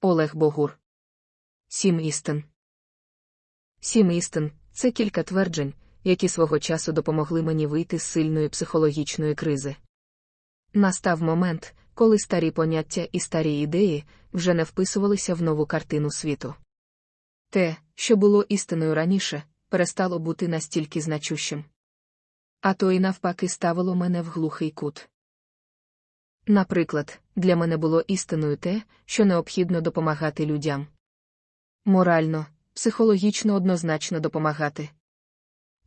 Олег Богур. Сім істин. Сім істин це кілька тверджень, які свого часу допомогли мені вийти з сильної психологічної кризи. Настав момент, коли старі поняття і старі ідеї вже не вписувалися в нову картину світу. Те, що було істиною раніше, перестало бути настільки значущим. А то і навпаки ставило мене в глухий кут. Наприклад, для мене було істиною те, що необхідно допомагати людям. Морально, психологічно однозначно допомагати.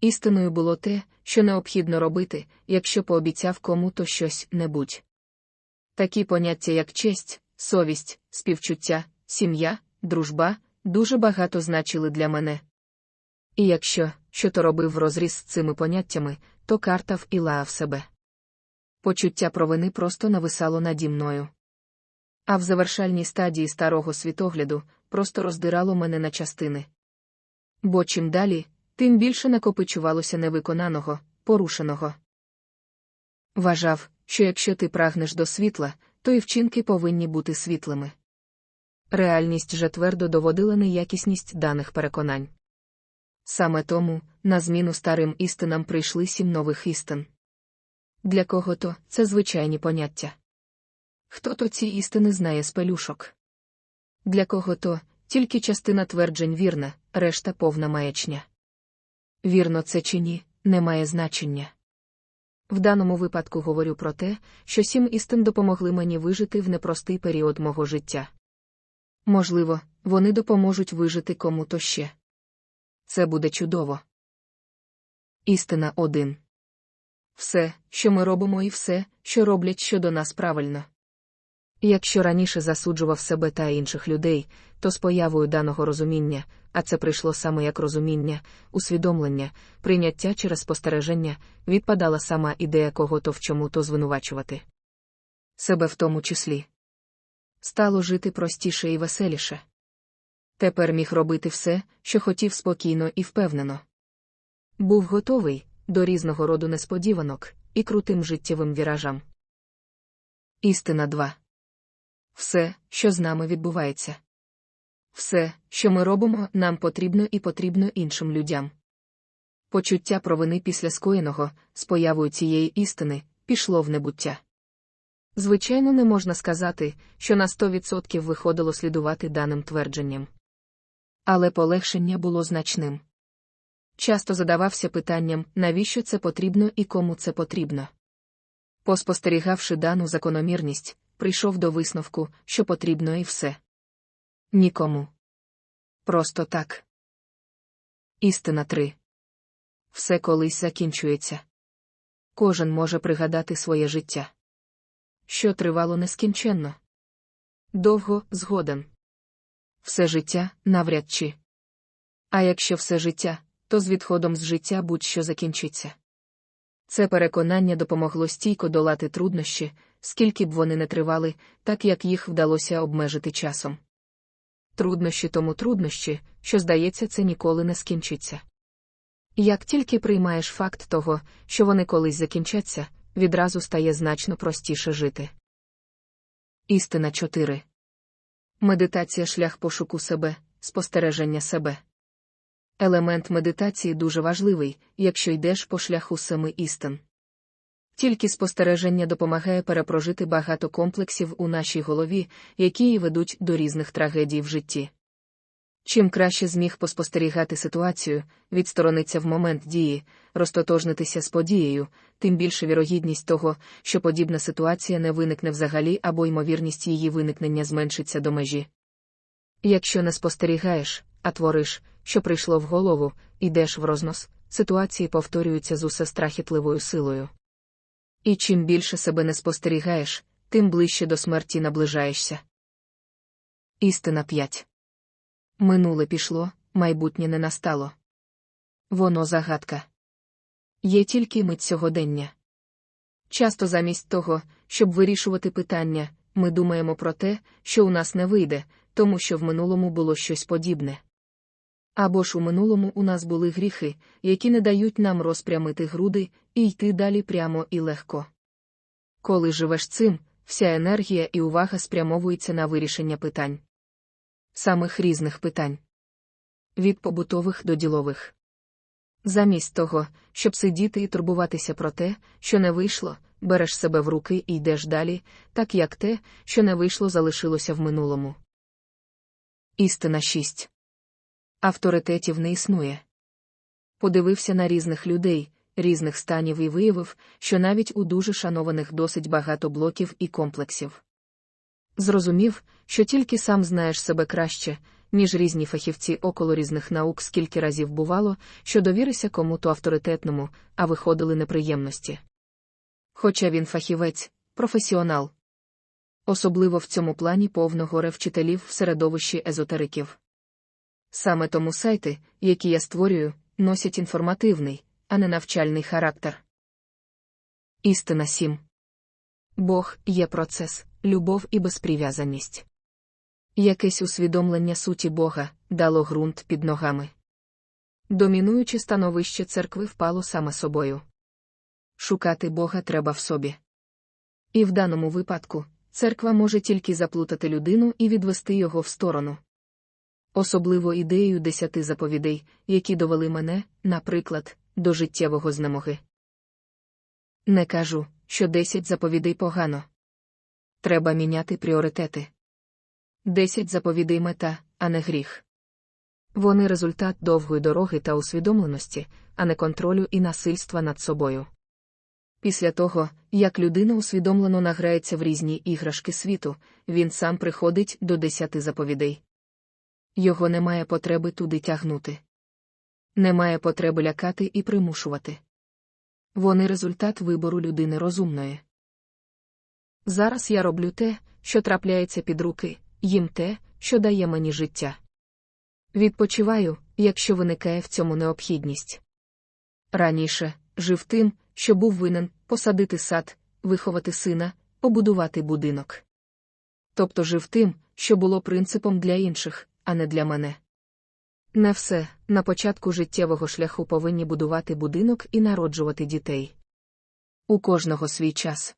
Істиною було те, що необхідно робити, якщо пообіцяв кому-то щось небудь. Такі поняття, як честь, совість, співчуття, сім'я, дружба, дуже багато значили для мене. І якщо що то робив розріз з цими поняттями, то картав і лаяв себе. Почуття провини просто нависало наді мною. А в завершальній стадії старого світогляду просто роздирало мене на частини. Бо чим далі, тим більше накопичувалося невиконаного, порушеного. Вважав, що якщо ти прагнеш до світла, то і вчинки повинні бути світлими. Реальність же твердо доводила неякісність даних переконань. Саме тому, на зміну старим істинам прийшли сім нових істин. Для кого то це звичайні поняття. Хто то ці істини знає з пелюшок? Для кого то тільки частина тверджень вірна, решта повна маячня. Вірно це чи ні, не має значення. В даному випадку говорю про те, що сім істин допомогли мені вижити в непростий період мого життя. Можливо, вони допоможуть вижити кому-то ще. Це буде чудово. Істина один. Все, що ми робимо, і все, що роблять щодо нас правильно. Якщо раніше засуджував себе та інших людей, то з появою даного розуміння, а це прийшло саме як розуміння, усвідомлення, прийняття через спостереження, відпадала сама ідея кого-то в чому-то звинувачувати. Себе в тому числі. Стало жити простіше і веселіше. Тепер міг робити все, що хотів спокійно і впевнено. Був готовий до різного роду несподіванок і крутим життєвим віражам. Істина 2. Все, що з нами відбувається. Все, що ми робимо, нам потрібно і потрібно іншим людям. Почуття провини після скоєного, з появою цієї істини, пішло в небуття. Звичайно, не можна сказати, що на 100% виходило слідувати даним твердженням. Але полегшення було значним. Часто задавався питанням, навіщо це потрібно і кому це потрібно. Поспостерігавши дану закономірність, прийшов до висновку, що потрібно і все. Нікому. Просто так. Істина 3. Все колись закінчується. Кожен може пригадати своє життя. Що тривало нескінченно. Довго згоден. Все життя навряд чи. А якщо все життя, то з відходом з життя будь-що закінчиться. Це переконання допомогло стійко долати труднощі, скільки б вони не тривали, так як їх вдалося обмежити часом. Труднощі тому труднощі, що, здається, це ніколи не скінчиться. Як тільки приймаєш факт того, що вони колись закінчаться, відразу стає значно простіше жити. Істина 4. Медитація шлях пошуку себе, спостереження себе. Елемент медитації дуже важливий, якщо йдеш по шляху семи істин. Тільки спостереження допомагає перепрожити багато комплексів у нашій голові, які і ведуть до різних трагедій в житті. Чим краще зміг поспостерігати ситуацію, відсторониться в момент дії, розтотожнитися з подією, тим більше вірогідність того, що подібна ситуація не виникне взагалі або ймовірність її виникнення зменшиться до межі. Якщо не спостерігаєш, а твориш, що прийшло в голову, йдеш в рознос, ситуації повторюються з усе страхітливою силою. І чим більше себе не спостерігаєш, тим ближче до смерті наближаєшся. Істина 5. Минуле пішло, майбутнє не настало. Воно загадка. Є тільки мить сьогодення. Часто замість того, щоб вирішувати питання, ми думаємо про те, що у нас не вийде, тому що в минулому було щось подібне. Або ж у минулому у нас були гріхи, які не дають нам розпрямити груди і йти далі прямо і легко. Коли живеш цим, вся енергія і увага спрямовується на вирішення питань. самих різних питань. Від побутових до ділових. Замість того, щоб сидіти і турбуватися про те, що не вийшло, береш себе в руки і йдеш далі, так як те, що не вийшло, залишилося в минулому. Істина 6. Авторитетів не існує. Подивився на різних людей, різних станів і виявив, що навіть у дуже шанованих досить багато блоків і комплексів. Зрозумів, що тільки сам знаєш себе краще, ніж різні фахівці около різних наук, скільки разів бувало, що довірися кому-то авторитетному, а виходили неприємності. Хоча він фахівець, професіонал. Особливо в цьому плані повно горе вчителів в середовищі езотериків. Саме тому сайти, які я створюю, носять інформативний, а не навчальний характер. Істина 7. Бог є процес, любов і безприв'язаність. Якесь усвідомлення суті Бога дало ґрунт під ногами. Домінуюче становище церкви впало саме собою. Шукати Бога треба в собі. І в даному випадку церква може тільки заплутати людину і відвести його в сторону. Особливо ідеєю десяти заповідей, які довели мене, наприклад, до життєвого знемоги. Не кажу, що десять заповідей погано. Треба міняти пріоритети. Десять заповідей мета, а не гріх. Вони результат довгої дороги та усвідомленості, а не контролю і насильства над собою. Після того, як людина усвідомлено награється в різні іграшки світу, він сам приходить до десяти заповідей. Його немає потреби туди тягнути. Немає потреби лякати і примушувати. Вони результат вибору людини розумної. Зараз я роблю те, що трапляється під руки, їм те, що дає мені життя. Відпочиваю, якщо виникає в цьому необхідність. Раніше жив тим, що був винен посадити сад, виховати сина, побудувати будинок. Тобто жив тим, що було принципом для інших, а не для мене. Не все на початку життєвого шляху повинні будувати будинок і народжувати дітей. У кожного свій час.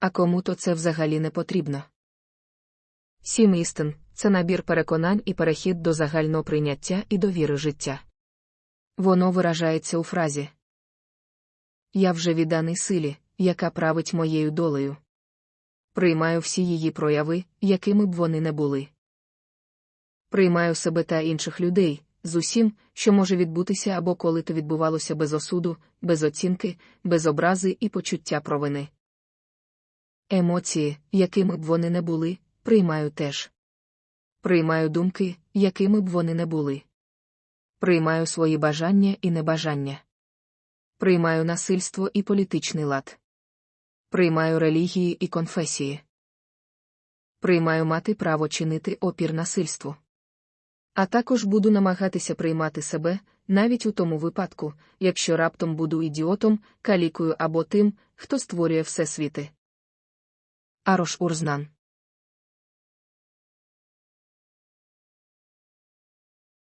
А кому-то це взагалі не потрібно. Сім істин це набір переконань і перехід до загального прийняття і довіри життя. Воно виражається у фразі Я вже відданий силі, яка править моєю долею. Приймаю всі її прояви, якими б вони не були. Приймаю себе та інших людей з усім, що може відбутися або коли то відбувалося без осуду, без оцінки, без образи і почуття провини. Емоції, якими б вони не були, приймаю теж. Приймаю думки, якими б вони не були. Приймаю свої бажання і небажання. Приймаю насильство і політичний лад. Приймаю релігії і конфесії. Приймаю мати право чинити опір насильству. А також буду намагатися приймати себе, навіть у тому випадку, якщо раптом буду ідіотом, калікою або тим, хто створює всесвіти. Арош Урзнан